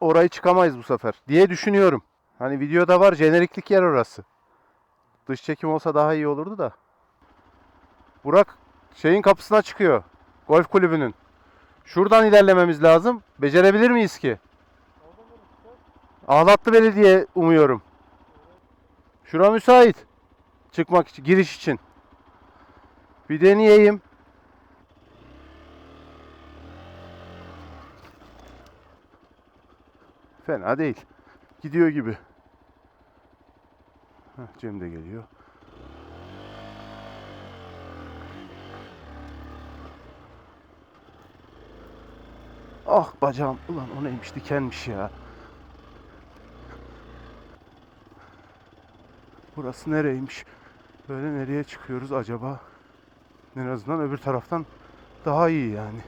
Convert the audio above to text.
orayı çıkamayız bu sefer diye düşünüyorum. Hani videoda var jeneriklik yer orası. Dış çekim olsa daha iyi olurdu da. Burak şeyin kapısına çıkıyor. Golf kulübünün. Şuradan ilerlememiz lazım. Becerebilir miyiz ki? Ağlattı belediye umuyorum. Şura müsait. Çıkmak için, giriş için. Bir deneyeyim. Fena değil. Gidiyor gibi. Heh, Cem de geliyor. Ah bacağım. Ulan o neymiş dikenmiş ya. Burası nereymiş? Böyle nereye çıkıyoruz acaba? En azından öbür taraftan daha iyi yani.